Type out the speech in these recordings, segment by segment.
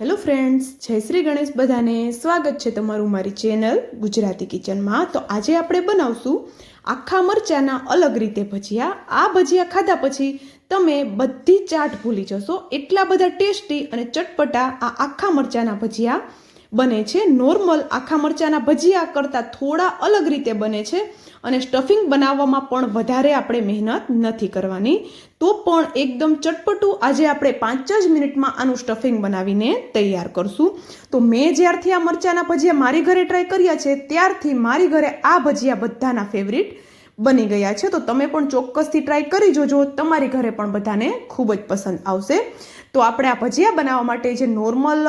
Hello friends જય શ્રી ગણેશ બધાને સ્વાગત છે તમારું મારી ચેનલ ગુજરાતી કિચનમાં તો આજે આપણે બનાવશું આખા મરચાંના અલગ રીતે ભજીયા. આ ભજીયા ખાધા પછી તમે બધી ચાટ ભૂલી જશો. એટલા બધા ટેસ્ટી અને ચટપટા આ આખા મરચાંના ભજીયા. બને છે. નોર્મલ આખા મરચાંના ભજીયા કરતાં થોડા અલગ રીતે બને છે અને સ્ટફિંગ બનાવવામાં પણ વધારે આપણે મહેનત નથી કરવાની. તો પણ એકદમ ચટપટું આજે આપણે પાંચ જ મિનિટમાં આનું સ્ટફિંગ બનાવીને તૈયાર કરશું. તો મેં જ્યારથી આ મરચાંના ભજીયા મારી ઘરે ટ્રાય કર્યા છે, ત્યારથી મારી ઘરે આ ભજીયા બધાના ફેવરિટ બની ગયા છે. તો તમે પણ ચોક્કસથી ટ્રાય કરી જોજો. તમારી ઘરે પણ બધાને ખૂબ જ પસંદ આવશે. તો આપણે આ ભજીયા બનાવવા માટે જે નોર્મલ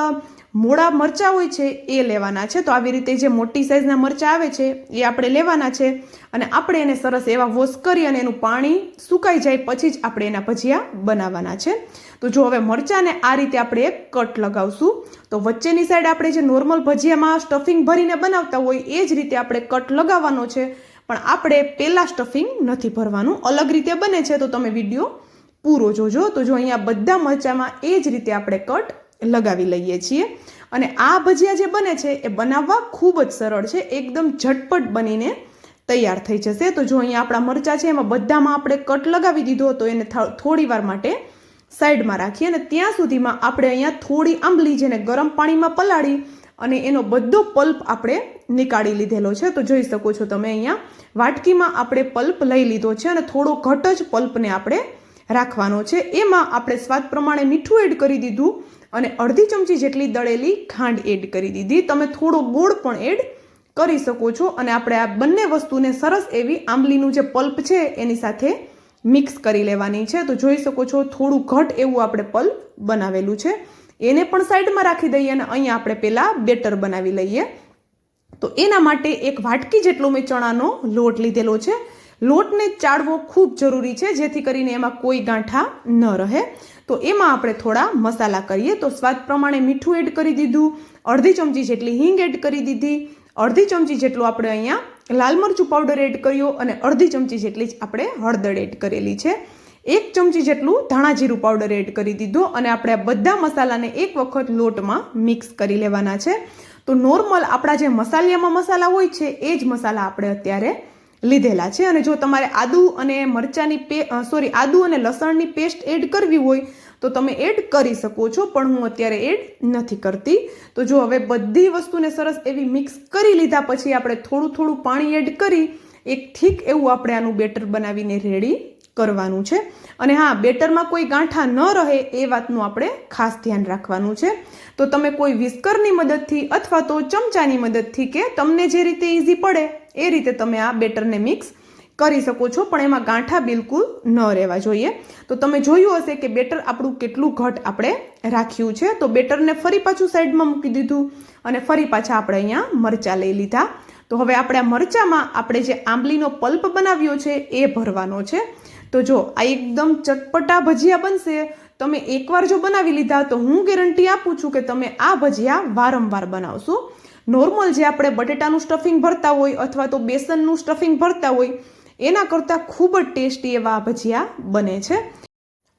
મોડા મરચાં હોય છે એ લેવાના છે. તો આવી રીતે જે મોટી સાઇઝના મરચાં આવે છે, એ આપણે લેવાના છે અને આપણે એને સરસ એવા વોશ કરી અને એનું પાણી સુકાઈ જાય પછી જ આપણે એના ભજીયા બનાવવાના છે. તો જો હવે મરચાંને આ રીતે આપણે એક કટ લગાવશું, તો વચ્ચેની સાઈડ આપણે જે નોર્મલ ભજીયામાં સ્ટફિંગ ભરીને બનાવતા હોય એ જ રીતે આપણે કટ લગાવવાનો છે. પણ આપણે પહેલાં સ્ટફિંગ નથી ભરવાનું, અલગ રીતે બને છે. તો તમે વીડિયો પૂરો જોજો. તો જો અહીંયા બધા મરચાંમાં એ જ રીતે આપણે કટ લગાવી લઈએ છીએ. અને આ ભજીયા જે બને છે, એ બનાવવા ખૂબ જ સરળ છે. એકદમ ઝટપટ બનીને તૈયાર થઈ જશે. તો જો અહીંયા આપણા મરચાં છે, એમાં બધામાં આપણે કટ લગાવી દીધો તો એને થોડી વાર માટે સાઈડમાં રાખીએ અને ત્યાં સુધીમાં આપણે અહીંયા થોડી આંબલી જેને ગરમ પાણીમાં પલાળી અને એનો બધો પલ્પ આપણે નીકાળી લીધેલો છે. તો જોઈ શકો છો તમે અહીંયા વાટકીમાં આપણે પલ્પ લઈ લીધો છે અને થોડો ઘટ જ પલ્પને આપણે રાખવાનો છે. એમાં આપણે સ્વાદ પ્રમાણે મીઠું એડ કરી દીધું. અને અડધી ચમચી જેટલી દળેલી ખાંડ એડ કરી દીધી. તમે થોડો ગોળ પણ એડ કરી શકો છો. અને આપણે આ બંને વસ્તુને સરસ એવી આંબલીનું જે પલ્પ છે એની સાથે મિક્સ કરી લેવાની છે. તો જોઈ શકો છો, થોડું ઘટ એવું આપણે પલ્પ બનાવેલું છે. એને પણ સાઈડમાં રાખી દઈએ અને અહીંયા આપણે પહેલાં બેટર બનાવી લઈએ. તો એના માટે એક વાટકી જેટલો મેં ચણાનો લોટ લીધેલો છે. લોટને ચાળવો ખૂબ જરૂરી છે, જેથી કરીને એમાં કોઈ ગાંઠા ન રહે. તો એમાં આપણે થોડા મસાલા કરીએ. તો સ્વાદ પ્રમાણે મીઠું એડ કરી દીધું, અડધી ચમચી જેટલી હિંગ એડ કરી દીધી, અડધી ચમચી જેટલું આપણે અહીંયા લાલ મરચું પાવડર એડ કર્યો અને અડધી ચમચી જેટલી જ આપણે હળદર એડ કરેલી છે. એક ચમચી જેટલું ધાણા જીરું પાવડર એડ કરી દીધો અને આપણે આ બધા મસાલાને એક વખત લોટમાં મિક્સ કરી લેવાના છે. તો નોર્મલ આપણા જે મસાલિયામાં મસાલા હોય છે, એ જ મસાલા આપણે અત્યારે લીધેલા છે. અને જો તમારે આદુ અને મરચાંની પે સોરી આદુ અને લસણની પેસ્ટ એડ કરવી હોય, તો તમે એડ કરી શકો છો, પણ હું અત્યારે એડ નથી કરતી. તો જો હવે બધી વસ્તુને સરસ એવી મિક્સ કરી લીધા પછી આપણે થોડું થોડું પાણી એડ કરી, એક ઠીક એવું આપણે આનું બેટર બનાવીને રેડી કરવાનું છે. અને હા, બેટરમાં કોઈ ગાંઠા ન રહે એ વાતનું આપણે ખાસ ધ્યાન રાખવાનું છે. તો તમે કોઈ વિસ્કરની મદદથી અથવા તો ચમચાની મદદથી કે તમને જે રીતે ઇઝી પડે એ રીતે તમે આ બેટરને મિક્સ કરી શકો છો, પણ એમાં ગાંઠા બિલકુલ ન રહેવા જોઈએ. તો તમે જોયું હશે કે બેટર આપણું કેટલું ઘટ આપણે રાખ્યું છે. તો બેટરને ફરી પાછું સાઈડમાં મૂકી દીધું અને ફરી પાછા આપણે અહીંયા મરચાં લઈ લીધા. તો હવે આપણે આ મરચાંમાં આપણે જે આંબલીનો પલ્પ બનાવ્યો છે એ ભરવાનો છે. તો જો આ એકદમ ચટપટા ભજીયા બનશે. તમે એકવાર જો બનાવી લીધા તો હું ગેરંટી આપું છું કે તમે આ ભજીયા વારંવાર બનાવશો. નોર્મલ જે આપણે બટેટાનું સ્ટફિંગ ભરતા હોય અથવા તો બેસનનું સ્ટફિંગ ભરતા હોય, એના કરતાં ખૂબ જ ટેસ્ટી એવા ભજીયા બને છે.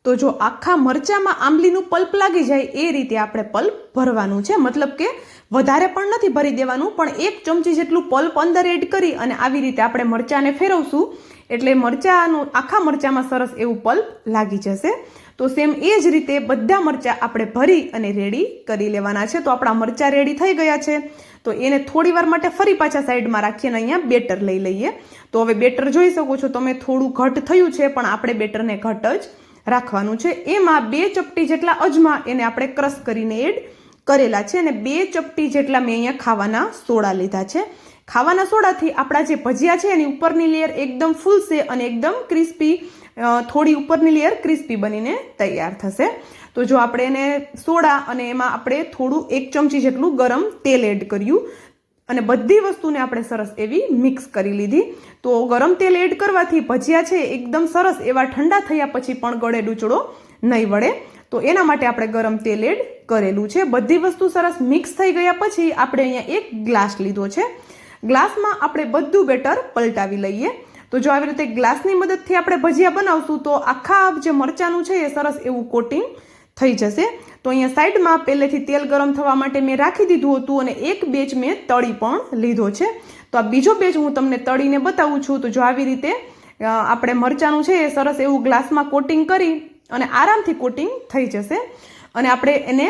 તો જો આખા મરચામાં આંબલીનું પલ્પ લાગી જાય, એ રીતે આપણે પલ્પ ભરવાનું છે. મતલબ કે વધારે પણ નથી ભરી દેવાનું, પણ એક ચમચી જેટલું પલ્પ અંદર એડ કરી અને આવી રીતે આપણે મરચાંને ફેરવશું. એટલે મરચાંનું, આખા મરચાંમાં સરસ એવું પલ્પ લાગી જશે. તો સેમ એ જ રીતે બધા મરચાં આપણે ભરી અને રેડી કરી લેવાના છે. તો આપણા મરચાં રેડી થઈ ગયા છે. તો એને થોડી વાર માટે ફરી પાછા સાઈડમાં રાખીને અહીંયા બેટર લઈ લઈએ. તો હવે બેટર જોઈ શકો છો તમે, થોડું ઘટ થયું છે, પણ આપણે બેટરને ઘટ જ રાખવાનું છે. એમાં બે ચપટી જેટલા અજમા એને આપણે ક્રશ કરીને એડ કરેલા છે અને બે ચપટી જેટલા મેં અહીંયા ખાવાના સોડા લીધા છે. ખાવાના સોડાથી આપણા જે ભજીયા છે એની ઉપરની લેયર એકદમ ફૂલશે અને એકદમ ક્રિસ્પી થોડી ઉપરની લેયર ક્રિસ્પી બનીને તૈયાર થશે. તો જો આપણે એને સોડા અને એમાં આપણે થોડું એક ચમચી જેટલું ગરમ તેલ એડ કર્યું અને બધી વસ્તુને આપણે સરસ એવી મિક્સ કરી લીધી. તો ગરમ તેલ એડ કરવાથી ભજીયા છે એકદમ સરસ એવા ઠંડા થયા પછી પણ ગળે ડૂચડો નહીં વળે. તો એના માટે આપણે ગરમ તેલ એડ કરેલું છે. બધી વસ્તુ સરસ મિક્સ થઈ ગયા પછી આપણે અહીંયા એક ગ્લાસ લીધો છે. ગ્લાસમાં આપણે બધું બેટર પલટાવી લઈએ. તો જો આવી રીતે ગ્લાસની મદદથી આપણે ભજીયા બનાવશું તો આખા જે મરચાંનું છે એ સરસ એવું કોટિંગ થઈ જશે. તો અહીંયા સાઈડમાં પહેલેથી તેલ ગરમ થવા માટે મેં રાખી દીધું હતું અને એક બેચ મેં તળી પણ લીધો છે. તો આ બીજો બેચ હું તમને તળીને બતાવું છું. તો જો આવી રીતે આપણે મરચાંનું છે એ સરસ એવું ગ્લાસમાં કોટિંગ કરી અને આરામથી કોટિંગ થઈ જશે. અને આપણે એને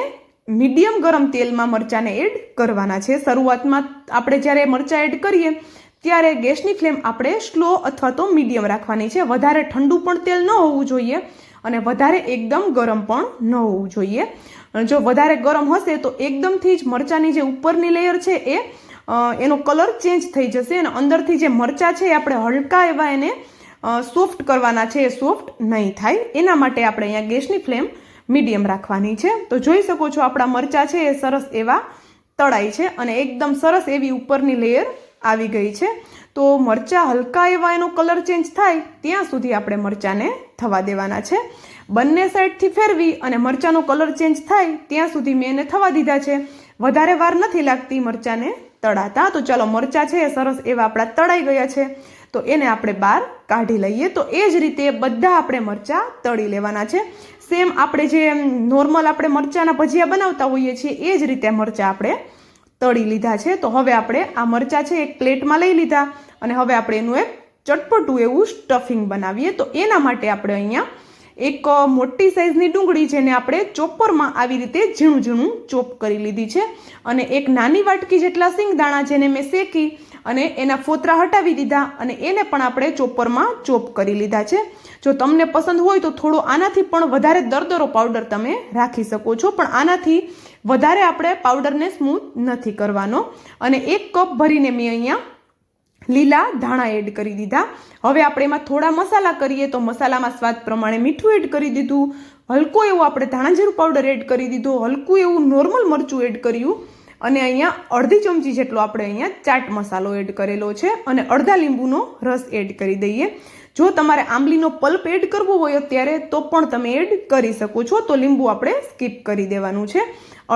મીડિયમ ગરમ તેલમાં મરચાંને એડ કરવાના છે. શરૂઆતમાં આપણે જ્યારે મરચાં એડ કરીએ, ત્યારે ગેસની ફ્લેમ આપણે સ્લો અથવા તો મીડિયમ રાખવાની છે. વધારે ઠંડુ પણ તેલ ન હોવું જોઈએ અને વધારે એકદમ ગરમ પણ ન હોવું જોઈએ. જો વધારે ગરમ હશે તો એકદમથી જ મરચાંની જે ઉપરની લેયર છે એ એનો કલર ચેન્જ થઈ જશે અને અંદરથી જે મરચાં છે એ આપણે હલકા એવા એને સોફ્ટ કરવાના છે, એ સોફ્ટ નહીં થાય. એના માટે આપણે અહીંયા ગેસની ફ્લેમ મીડિયમ રાખવાની છે. તો જોઈ શકો છો આપણા મરચાં છે, એ સરસ એવા તળાય છે અને એકદમ સરસ એવી ઉપરની લેયર આવી ગઈ છે. તો મરચાં હલકા એવા એનો કલર ચેન્જ થાય, ત્યાં સુધી આપણે મરચાંને થવા દેવાના છે. બંને સાઈડથી ફેરવી અને મરચાંનો કલર ચેન્જ થાય, ત્યાં સુધી મેં એને થવા દીધા છે. વધારે વાર નથી લાગતી મરચાંને તળાતા. તો ચાલો મરચાં છે, એ સરસ એવા આપણા તળાઈ ગયા છે. તો એને આપણે બહાર કાઢી લઈએ. તો એ જ રીતે બધા આપણે મરચાં તળી લેવાના છે. સેમ આપણે જે નોર્મલ આપણે મરચાંના ભજીયા બનાવતા હોઈએ છીએ, એ જ રીતે મરચાં આપણે તળી લીધા છે. તો હવે આપણે આ મરચાં છે એક પ્લેટમાં લઈ લીધા અને હવે આપણે એનું એક ચટપટું એવું સ્ટફિંગ બનાવીએ. તો એના માટે આપણે અહીંયા એક મોટી સાઈઝની ડુંગળી જેને આપણે ચોપરમાં આવી રીતે ઝીણું ઝીણું ચોપ કરી લીધી છે અને એક નાની વાટકી જેટલા સિંગદાણા જેને મેં શેકી અને એના ફોતરા હટાવી દીધા અને એને પણ આપણે ચોપરમાં ચોપ કરી લીધા છે. જો તમને પસંદ હોય તો થોડો આનાથી પણ વધારે દરદરો પાવડર તમે રાખી શકો છો, પણ આનાથી વધારે આપણે પાવડરને સ્મૂથ નથી કરવાનો. અને એક કપ ભરીને મેં અહીંયા લીલા ધાણા એડ કરી દીધા. હવે આપણે એમાં થોડા મસાલા કરીએ તો મસાલામાં સ્વાદ પ્રમાણે મીઠું એડ કરી દીધું. હલકો એવું આપણે ધાણાજીરું પાવડર એડ કરી દીધો. હલકું એવું નોર્મલ મરચું એડ કર્યું. અને અહીંયા અડધી ચમચી જેટલો આપણે અહીંયા ચાટ મસાલો એડ કરેલો છે અને અડધા લીંબુનો રસ એડ કરી દઈએ. જો તમારે આંબલીનો પલ્પ એડ કરવો હોય અત્યારે તો પણ તમે એડ કરી શકો છો. તો લીંબુ આપણે સ્કીપ કરી દેવાનું છે.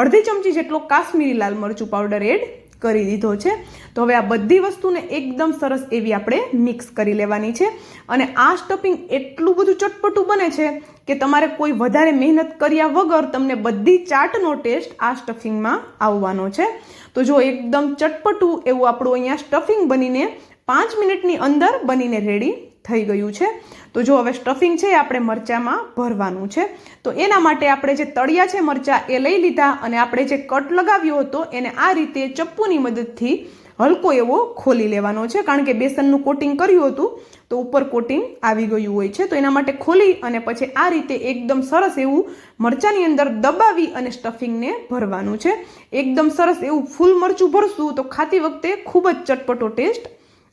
અડધી ચમચી જેટલો કાશ્મીરી લાલ મરચું પાવડર એડ કરી દીધો છે. તો હવે આ બધી વસ્તુને એકદમ સરસ એવી આપણે મિક્સ કરી લેવાની છે. અને આ સ્ટફિંગ એટલું બધું ચટપટું બને છે કે તમારે કોઈ વધારે મહેનત કર્યા વગર તમને બધી ચાટનો ટેસ્ટ આ સ્ટફિંગમાં આવવાનો છે. તો જો એકદમ ચટપટું એવું આપણું અહીંયા સ્ટફિંગ બનીને પાંચ મિનિટની અંદર બનીને રેડી થઈ ગયું છે. તો જો હવે સ્ટફિંગ છે એ આપણે મરચામાં ભરવાનું છે. તો એના માટે આપણે જે તળિયા છે મરચાં એ લઈ લીધા અને આપણે જે કટ લગાવ્યો હતો એને આ રીતે ચપ્પુની મદદથી હલકો એવો ખોલી લેવાનો છે. કારણ કે બેસનનું કોટિંગ કર્યું હતું, તો ઉપર કોટિંગ આવી ગયું હોય છે. તો એના માટે ખોલી અને પછી આ રીતે એકદમ સરસ એવું મરચાંની અંદર દબાવી અને સ્ટફિંગને ભરવાનું છે. એકદમ સરસ એવું ફૂલ મરચું ભરશું તો ખાતી વખતે ખૂબ જ ચટપટો ટેસ્ટ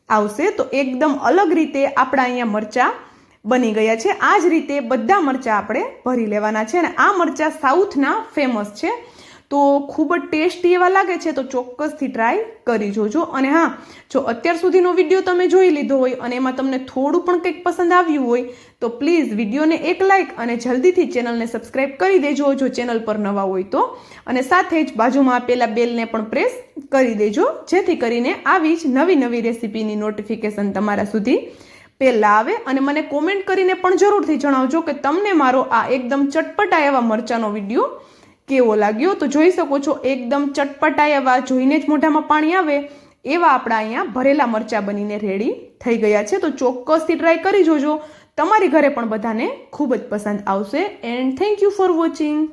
આવશે, તો એકદમ અલગ રીતે આપણા અહીંયા મરચાં બની ગયા છે. આ જ રીતે બધા મરચાં આપણે ભરી લેવાના છે અને આ મરચાં સાઉથના ફેમસ છે. તો ખૂબ જ ટેસ્ટી એવા લાગે છે, તો ચોક્કસથી ટ્રાય કરી જોજો. અને હા, જો અત્યાર સુધીનો વીડિયો તમે જોઈ લીધો હોય અને એમાં તમને થોડું પણ કંઈક પસંદ આવ્યું હોય, તો પ્લીઝ વિડીયોને એક લાઇક અને જલ્દીથી ચેનલને સબસ્ક્રાઈબ કરી દેજો, જો ચેનલ પર નવા હોય તો. અને સાથે જ બાજુમાં આપેલા બેલને પણ પ્રેસ કરી દેજો, જેથી કરીને આવી જ નવી નવી રેસીપીની નોટિફિકેશન તમારા સુધી પહેલાં આવે. અને મને કોમેન્ટ કરીને પણ જરૂરથી જણાવજો કે તમને મારો આ એકદમ ચટપટા એવા મરચાંનો વીડિયો કેવો લાગ્યો? તો જોઈ શકો છો, એકદમ ચટપટાઈ એવા જોઈને જ મોઢામાં પાણી આવે. એવા આપણા અહીંયા ભરેલા મરચાં બનીને રેડી થઈ ગયા છે. તો ચોક્કસથી ટ્રાય કરી જોજો. તમારી ઘરે પણ બધાને ખૂબ જ પસંદ આવશે. And thank you for watching